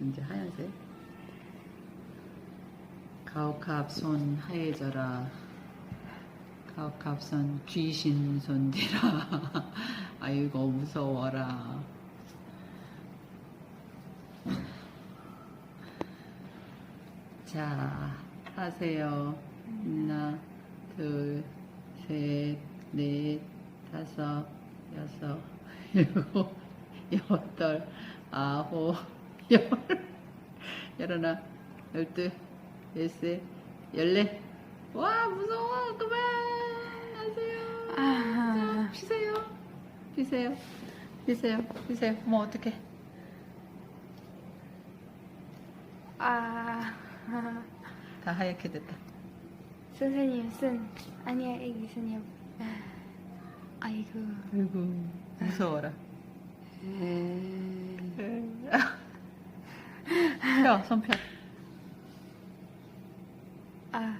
이제 하얀색. 가오캅손 하얘져라. 가오캅손 귀신 손디라. 아이고 무서워라. 자, 하세요. 하나, 둘, 셋, 넷, 다섯, 여섯, 일곱, 여덟, 아홉, 열, 열하나, 열둘, 열셋, 열넷. 와, 무서워. 그만. 하세요. 아. 자, 피세요. 피세요. 피세요. 피세요. 뭐 어떡해. 아, 다 하얗게 됐다. 선생님 쓴 아니야 애기 선생님. 아이고. 아이고, 무서워라. 票送票。啊。